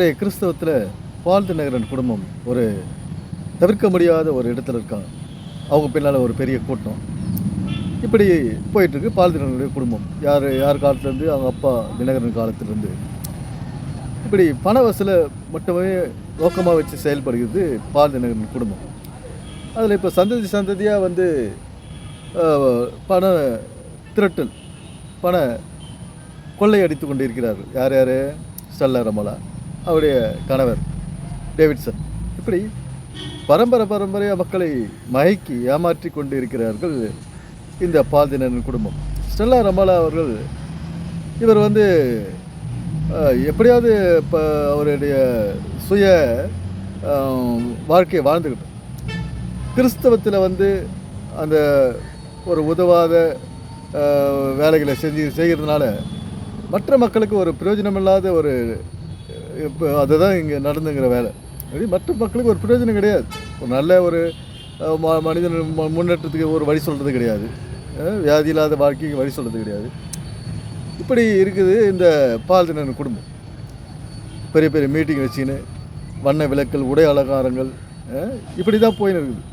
இன்றைய கிறிஸ்தவத்தில் பால்து நகரன் குடும்பம் ஒரு தவிர்க்க முடியாத ஒரு இடத்துல இருக்காங்க. அவங்க பின்னால் ஒரு பெரிய கூட்டம். இப்படி போயிட்டுருக்கு பால் தினகரனுடைய குடும்பம். யார் யார் காலத்துலேருந்து? அவங்க அப்பா தினகரன் காலத்திலேருந்து. இப்படி பண வசூலை மட்டுமே நோக்கமாக வச்சு செயல்படுகிறது பால் தினகரன் குடும்பம். அதில் இப்போ சந்ததி சந்ததியாக வந்து பண திரட்டல் பண கொள்ளை அடித்துக்கொண்டு இருக்கிறார் யார் யார்? ஸ்டெல்லா ரமலா அவருடைய கணவர் டேவிட்சன். இப்படி பரம்பரை பரம்பரையாக மக்களை மயக்கி ஏமாற்றி கொண்டு இருக்கிறார்கள் இந்த பால்தினன் குடும்பம். ஸ்டெல்லா ரமாலா அவர்கள் இவர் வந்து எப்படியாவது இப்போ அவருடைய சுய வாழ்க்கையை வாழ்ந்துக்கிட்டு கிறிஸ்தவத்தில் வந்து அந்த ஒரு உதவாத வேலைகளை செஞ்சு செய்கிறதுனால மற்ற மக்களுக்கு ஒரு பிரயோஜனமில்லாத ஒரு இப்போ அதுதான் இங்கே நடந்துங்கிற வேலை. மற்ற மக்களுக்கு ஒரு பிரயோஜனம் கிடையாது. ஒரு நல்ல ஒரு ம- மனிதன் மு- முன்னேற்றத்துக்கு ஒரு வழி சொல்கிறது கிடையாது. வியாதி இல்லாத வாழ்க்கைக்கு வழி சொல்கிறது கிடையாது. இப்படி இருக்குது இந்த பால்தினன் குடும்பம். பெரிய பெரிய மீட்டிங் வச்சுன்னு வண்ண விளக்கல் உடை அலங்காரங்கள் இப்படி தான் போயின்னு இருக்குது.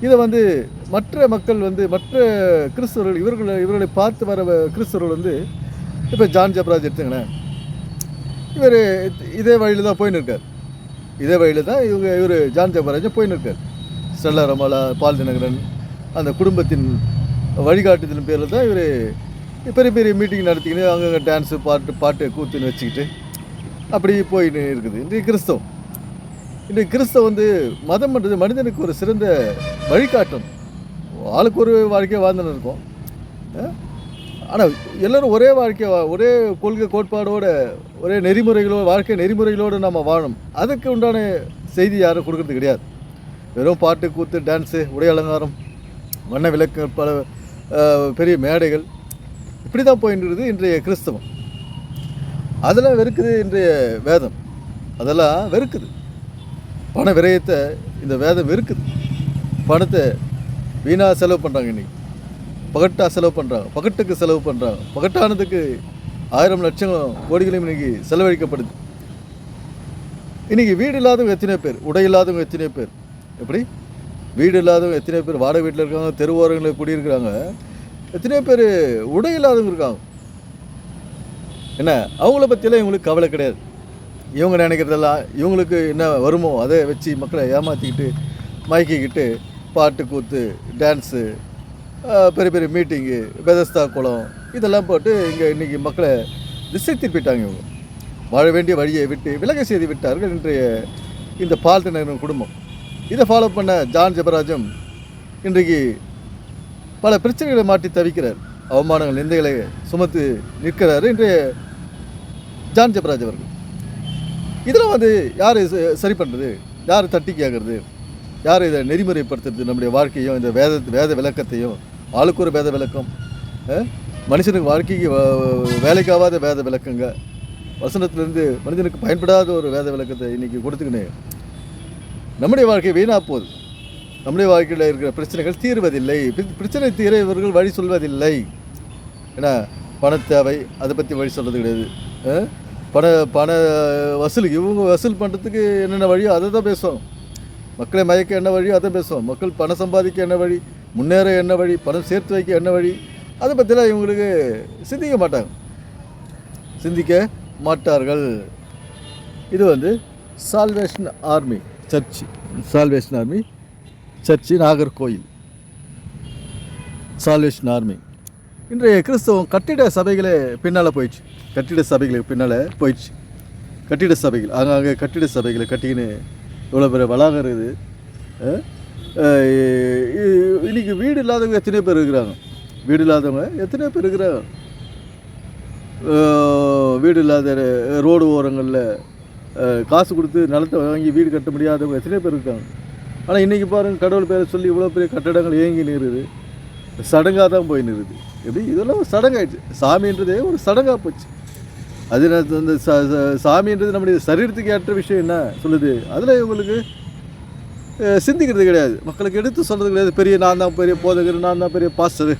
இதை வந்து மற்ற மக்கள் வந்து மற்ற கிறிஸ்தவர்கள் இவர்களை இவர்களை பார்த்து வர கிறிஸ்தவர்கள் வந்து இப்போ ஜான் ஜப்ராஜ் எடுத்துங்களேன் இவர் இதே வழியில் தான் போயின்னு இருக்கார். இதே வழியில் தான் இவங்க இவர் ஜான் ஜப்ராஜ் போயின்னு இருக்கார். ஸ்டெல்லா ரமாலா பால் தினகரன் அந்த குடும்பத்தின் வழிகாட்டுதலின் பேரில் தான் இவர் பெரிய பெரிய மீட்டிங் நடத்திக்கின்னு அங்கங்கே டான்ஸு பாட்டு பாட்டு கூத்துன்னு வச்சுக்கிட்டு அப்படி போயின்னு இருக்குது. இன்றைக்கு கிறிஸ்தவம். இன்றைய கிறிஸ்தவம் வந்து மதம் பண்ணுறது மனிதனுக்கு ஒரு சிறந்த வழிகாட்டும். ஆளுக்கு ஒரு வாழ்க்கையை வாழ்ந்துன்னு இருக்கோம். ஆனால் எல்லோரும் ஒரே வாழ்க்கை ஒரே கொள்கை கோட்பாடோடு ஒரே நெறிமுறைகளோடு வாழ்க்கை நெறிமுறைகளோடு நம்ம வாழணும். அதுக்கு உண்டான செய்தி யாரும் கொடுக்கறது கிடையாது. வெறும் பாட்டு கூத்து டான்ஸு உடை அலங்காரம் வண்ண விளக்கு பல பெரிய மேடைகள். இப்படி தான் போயின்றது இன்றைய கிறிஸ்தவம். அதெல்லாம் வெறுக்குது இன்றைய வேதம். அதெல்லாம் வெறுக்குது. பண விரயத்தை இந்த வேதம் வெறுக்குது. பணத்தை வீணாக செலவு பண்ணுறாங்க இன்றைக்கி பகட்டாக செலவு பண்ணுறாங்க பகட்டுக்கு செலவு பண்ணுறாங்க பகட்டானதுக்கு ஆயிரம் லட்சம் கோடிகளும் இன்னைக்கு செலவழிக்கப்படுது. இன்றைக்கி வீடு இல்லாதவங்க எத்தனை பேர்? உடை இல்லாதவங்க எத்தனை பேர்? எப்படி? வீடு இல்லாதவங்க எத்தனை பேர்? வாடகை வீட்டில் இருக்காங்க தெருவோரங்களில் குடியிருக்கிறாங்க. எத்தனையோ பேர் உடை இல்லாதவங்க இருக்காங்க? என்ன? அவங்கள பற்றியெல்லாம் இவங்களுக்கு கவலை கிடையாது. இவங்க நினைக்கிறதெல்லாம் இவங்களுக்கு என்ன வருமோ அதை வச்சு மக்களை ஏமாற்றிக்கிட்டு மயக்கிக்கிட்டு பாட்டு கூத்து டான்ஸு பெரிய பெரிய மீட்டிங்கு பெதஸ்தா குளம் இதெல்லாம் போட்டு இங்கே இன்றைக்கி மக்களை திசை திருப்பிட்டாங்க இவங்க. வாழ வேண்டிய வழியை விட்டு விலக செய்து விட்டார்கள் இன்றைய இந்த பால்தினர் குடும்பம். இதை ஃபாலோ பண்ண ஜான் ஜெபராஜும் இன்றைக்கு பல பிரச்சனைகளை மாட்டி தவிக்கிறார். அவமானங்கள் நிந்தைகளை சுமத்து நிற்கிறாரு இன்றைய ஜான் ஜெபராஜ் அவர்கள். இதெல்லாம் வந்து யார் ச- சரி பண்ணுறது யார் தட்டி கேட்குறது யார் இதை நெறிமுறைப்படுத்துறது? நம்முடைய வாழ்க்கையும் இந்த வேத வேத விளக்கத்தையும் ஆளுக்கு ஒரு வேத விளக்கம் மனுஷனுக்கு வாழ்க்கைக்கு வ- வேலைக்காவாத வேத விளக்கங்க. வசனத்திலேருந்து மனிதனுக்கு பயன்படாத ஒரு வேத விளக்கத்தை இன்றைக்கி கொடுத்துக்கினேன் நம்முடைய வாழ்க்கை வீணாக போகுது. நம்முடைய வாழ்க்கையில் இருக்கிற பிரச்சனைகள் தீர்வதில்லை. பிரச்சனை தீர இவர்கள் வழி சொல்வதில்லை. ஏன்னா பண தேவை அதை பற்றி வழி சொல்கிறது கிடையாது. பண பண வசூல் இவங்க வசூல் பண்ணுறதுக்கு என்னென்ன வழியோ அதை தான் பேசுவோம் மக்களை மயக்க என்ன வழியோ அதை பேசுவோம் மக்கள் பணம் சம்பாதிக்க என்ன வழி? முன்னேற என்ன வழி பணம் சேர்த்து வைக்க என்ன வழி அதை பற்றிலாம் இவங்களுக்கு சிந்திக்க மாட்டாங்க. சிந்திக்க மாட்டார்கள். இது வந்து salvation army church salvation army church Nagercoil salvation army இன்றைய கிறிஸ்தவம் கட்டிட சபைகளே பின்னால் போயிடுச்சு. கட்டிட சபைகளுக்கு பின்னால் போயிடுச்சு. கட்டிட சபைகள் அங்கே கட்டிட சபைகளை கட்டிக்கின்னு இவ்வளோ பெரிய வளாகம் இருக்குது. இ- இன்னைக்கு வீடு இல்லாதவங்க எத்தனை பேர் இருக்கிறாங்க? வீடு இல்லாதவங்க எத்தனை பேர் இருக்கிறாங்க? வீடு இல்லாத ரோடு ஓரங்களில் காசு கொடுத்து நிலத்தை வாங்கி வீடு கட்ட முடியாதவங்க எத்தனையோ பேர் இருக்காங்க? ஆனால் இன்றைக்கி பாருங்கள் கடவுள் பேரை சொல்லி இவ்வளோ பெரிய கட்டடங்கள் இயங்கி நிறுது சடங்காக தான் போய் நிறுது எப்படி? இதெல்லாம் ஒரு சடங்காயிடுச்சு. சாமின்றதே ஒரு சடங்காக போச்சு. அது அந்த ச- ச- சாமின்றது நம்முடைய சரீரத்துக்கு ஏற்ற விஷயம் என்ன? சொல்லுது. அதில் இவங்களுக்கு சிந்திக்கிறது கிடையாது. மக்களுக்கு எடுத்து சொல்கிறது கிடையாது. பெரிய நான் தான் பெரிய போதகர் நான் தான் பெரிய பாஸ்டர்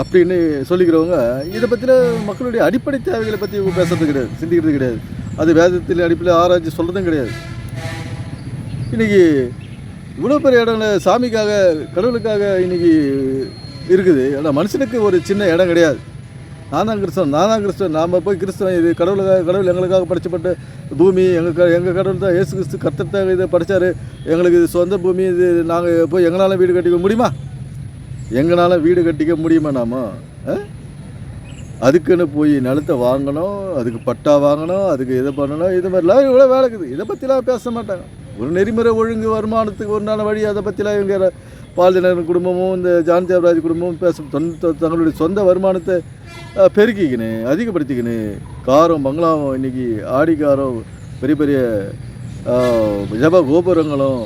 அப்படின்னு சொல்லிக்கிறவங்க இதை பற்றின மக்களுடைய அடிப்படை தேவைகளை பற்றி இவங்க பேசுறது கிடையாது. சிந்திக்கிறது கிடையாது. அது வேதத்தில் அடிப்படையில் ஆராய்ச்சி சொல்கிறதும் கிடையாது. இன்றைக்கி இவ்வளோ பெரிய இடங்கள சாமிக்காக கடவுளுக்காக இன்றைக்கி இருக்குது. ஆனால் மனுஷனுக்கு ஒரு சின்ன இடம் கிடையாது. நான் தான் கிறிஸ்தவன் நான் தான் கிறிஸ்தவன். நாம் போய் கிறிஸ்தவன் இது கடவுளுக்காக கடவுள் எங்களுக்காக படைச்சப்பட்ட பூமி எங்கள் எங்கள் கடவுள் தான் ஏசு கிறிஸ்து கர்த்தத்தாக இதை படைச்சாரு. எங்களுக்கு இது சொந்த பூமி இது நாங்கள் போய் எங்களால் வீடு கட்டிக்க முடியுமா? எங்களால் வீடு கட்டிக்க முடியுமா நாம? அதுக்குன்னு போய் நிலத்தை வாங்கணும் அதுக்கு பட்டா வாங்கணும் அதுக்கு இதை பண்ணணும் இது மாதிரிலாம் இவ்வளோ வேலை இருக்குது. இதை பற்றிலாம் பேச மாட்டாங்க. ஒரு நெறிமுறை ஒழுங்கு வருமானத்துக்கு ஒரு நாள் வழி அதை பற்றிலாம் இவங்க பால்தினகரன் குடும்பமும் இந்த ஜான் தேவராஜ் குடும்பமும் பேச சொந்த தங்களுடைய சொந்த வருமானத்தை அஹ், பெருக்கிக்கின்னு காரம் பங்களாவும் இன்றைக்கி ஆடி காரம் பெரிய பெரிய ஜப கோபுரங்களும்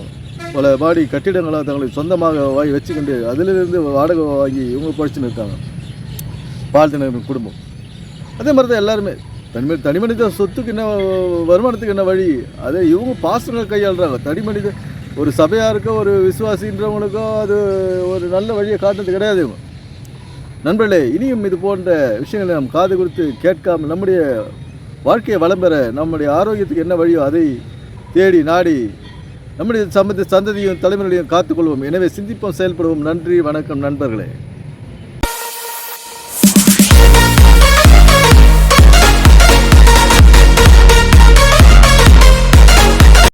பல மாடி கட்டிடங்களும் தங்களுக்கு சொந்தமாக வாங்கி வச்சுக்கிண்டு அதிலிருந்து வாடகை வாங்கி இவங்க படிச்சுன்னு இருக்காங்க. பால்தினகரன் குடும்பம். அதே மாதிரி தான் எல்லாருமே. தனி தனிமனித சொத்துக்கு என்ன வருமானத்துக்கு என்ன வழி? அதே இவங்க பாசங்களை கையாளுறாங்க. தனிமனித ஒரு சபையாருக்கோ ஒரு விசுவாசின்றவங்களுக்கோ அது ஒரு நல்ல வழியை காட்டுறது கிடையாது நண்பர்களே இனியும் இது போன்ற விஷயங்களை நாம் காது கொடுத்து கேட்காமல் நம்முடைய வாழ்க்கையை வளம் பெற நம்முடைய ஆரோக்கியத்துக்கு என்ன வழியோ அதை தேடி நாடி நம்முடைய சம்பந்த சந்ததியும் தலைமுறையும் காத்துக்கொள்வோம். எனவே சிந்திப்போம் செயல்படுவோம். நன்றி வணக்கம் நண்பர்களே.